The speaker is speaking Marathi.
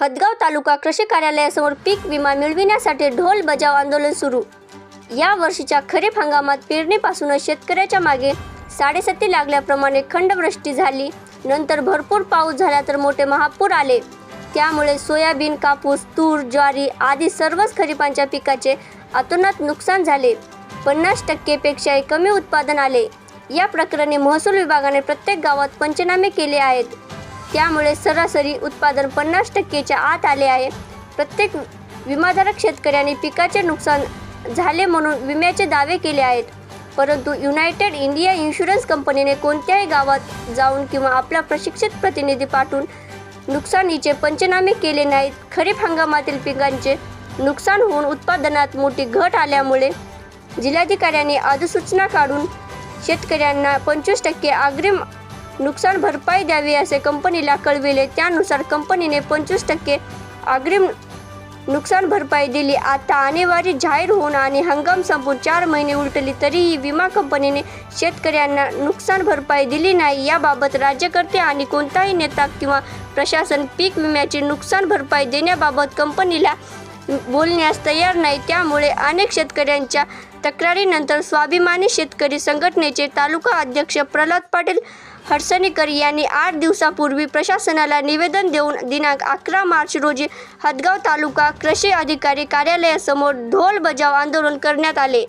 हदगाव तालुका कृषी कार्यालयासमोर पीक विमा मिळविण्यासाठी ढोल बजाव आंदोलन सुरू. या वर्षीच्या खरीप हंगामात पेरणीपासूनच शेतकऱ्याच्या मागे साडेसती लागल्याप्रमाणे खंडवृष्टी झाली. नंतर भरपूर पाऊस झाला तर मोठे महापूर आले. त्यामुळे सोयाबीन कापूस तूर ज्वारी आदी सर्वच खरीपांच्या पिकाचे अतोनात नुकसान झाले. पन्नास टक्केपेक्षाही कमी उत्पादन आले. या प्रकरणी महसूल विभागाने प्रत्येक गावात पंचनामे केले आहेत. त्यामुळे सरासरी उत्पादन पन्नास टक्केच्या आत आले आहे. प्रत्येक विमाधारक शेतकऱ्याने पिकाचे नुकसान झाले म्हणून विम्याचे दावे केले आहेत. परंतु युनायटेड इंडिया इन्शुरन्स कंपनीने कोणत्याही गावात जाऊन किंवा आपला प्रशिक्षित प्रतिनिधी पाठवून नुकसानीचे पंचनामे केले नाहीत. खरीप हंगामातील पिकांचे नुकसान होऊन उत्पादनात मोठी घट आल्यामुळे जिल्हाधिकाऱ्यांनी अधिसूचना काढून शेतकऱ्यांना पंचवीस टक्के अग्रिम नुकसान भरपाई द्यावी असे कंपनीला कळविले. त्यानुसार कंपनीने पंचवीस टक्के अग्रिम नुकसान भरपाई दिली. आता आणेवारी जाहीर होऊन आणि हंगाम संपून चार महिने उलटली तरीही विमा कंपनीने शेतकऱ्यांना नुकसान भरपाई दिली नाही. याबाबत राज्यकर्ते आणि कोणताही नेता किंवा प्रशासन पीक विम्याची नुकसान भरपाई देण्याबाबत कंपनीला बोलण्यास तयार नाही. त्यामुळे अनेक शेतकऱ्यांच्या तक्रारीनंतर स्वाभिमानी शेतकरी संघटनेचे तालुका अध्यक्ष प्रल्हाद पाटील हडसणीकर यांनी आठ दिवसापूर्वी प्रशासनाला निवेदन देऊन दिनांक अकरा मार्च रोजी हदगाव तालुका कृषी अधिकारी कार्यालयासमोर ढोल बजाव आंदोलन करण्यात आले.